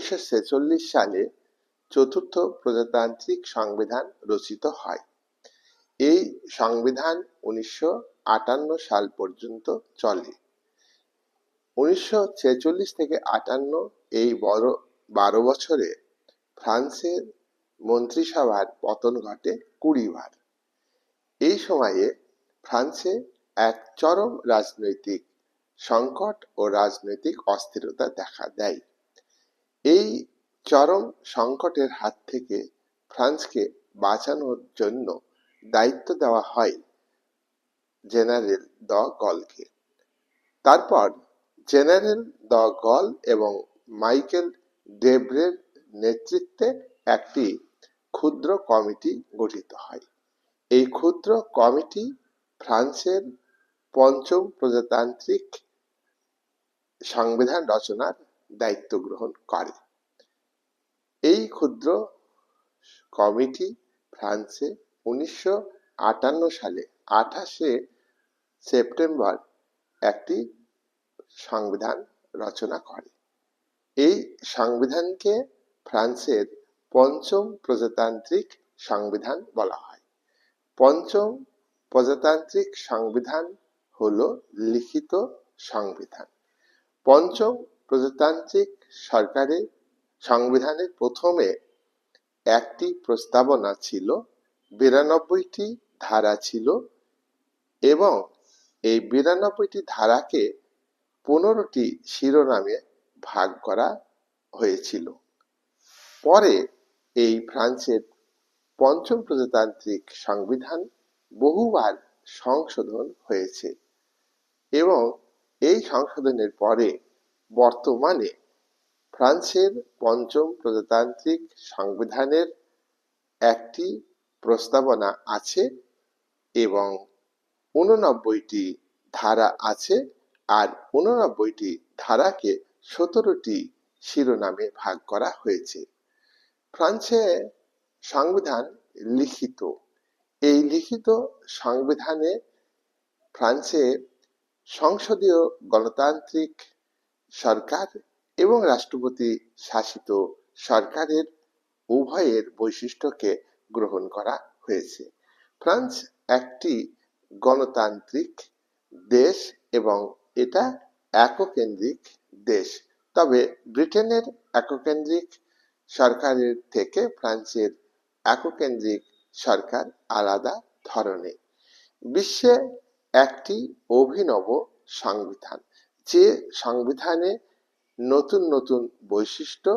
উনিশশো ছেচল্লিশ সালে চতুর্থ প্রজাতান্ত্রিক সংবিধান রচিত হয়। এই সংবিধান উনিশশো আটান্ন সাল পর্যন্ত চলে। উনিশশো ছেচল্লিশ থেকে আটান্ন এই বড়, বারো বছরে ফ্রান্সের মন্ত্রিসভার পতন ঘটে কুড়ি বার এই সময়ে ফ্রান্সে এক চরম রাজনৈতিক সংকট ও রাজনৈতিক অস্থিরতা দেখা দেয়। এই চরম সংকটের হাত থেকে ফ্রান্সকে বাঁচানোর জন্য দায়িত্ব দেওয়া হয় জেনারেল দ গলকে। তারপর জেনারেল দ গল এবং মাইকেল ডেব্রের নেতৃত্বে একটি ক্ষুদ্র কমিটি গঠিত হয়। এই ক্ষুদ্র কমিটি ফ্রান্সের পঞ্চম প্রজাতান্ত্রিক সংবিধান রচনার দায়িত্ব গ্রহণ করে। এই ক্ষুদ্র কমিটি ফ্রান্সে উনিশশো আটান্ন সালে আঠাশে সেপ্টেম্বর একটি সংবিধান রচনা করে। এই সংবিধানকে ফ্রান্সের পঞ্চম প্রজাতান্ত্রিক সংবিধান বলা হয়। পঞ্চম প্রজাতান্ত্রিক সংবিধান হলো লিখিত সংবিধান। পঞ্চম প্রজাতান্ত্রিক সরকারের সংবিধানে প্রথমে একটি প্রস্তাবনা ছিল, বিরানব্বইটি ধারা ছিল এবং এই বিরানব্বইটি ধারাকে পনেরোটি শিরোনামে ভাগ করা হয়েছিল। পরে এই ফ্রান্সের পঞ্চম প্রজাতান্ত্রিক সংবিধান বহুবার সংশোধন হয়েছে এবং এই সংশোধনের পরে বর্তমানে ফ্রান্সের পঞ্চম প্রজাতান্ত্রিক সংবিধানের একটি প্রস্তাবনা আছে এবং উননব্বইটি ধারা আছে আর উননব্বইটি ধারাকে সতেরোটি শিরোনামে ভাগ করা হয়েছে। ফ্রান্সে সংবিধান লিখিত। এই লিখিত সংবিধানে ফ্রান্সে সংসদীয় গণতান্ত্রিক সরকার এবং রাষ্ট্রপতি শাসিত সরকারের উভয়ের বৈশিষ্ট্যকে গ্রহণ করা হয়েছে। ফ্রান্স একটি গণতান্ত্রিক দেশ এবং এটা এককেন্দ্রিক দেশ। তবে ব্রিটেনের এককেন্দ্রিক সরকারের থেকে ফ্রান্সের এককেন্দ্রিক সরকার আলাদা ধরনের। বিশ্বে একটি অভিনব সংবিধান। যে সংবিধানে নতুন নতুন বৈশিষ্ট্য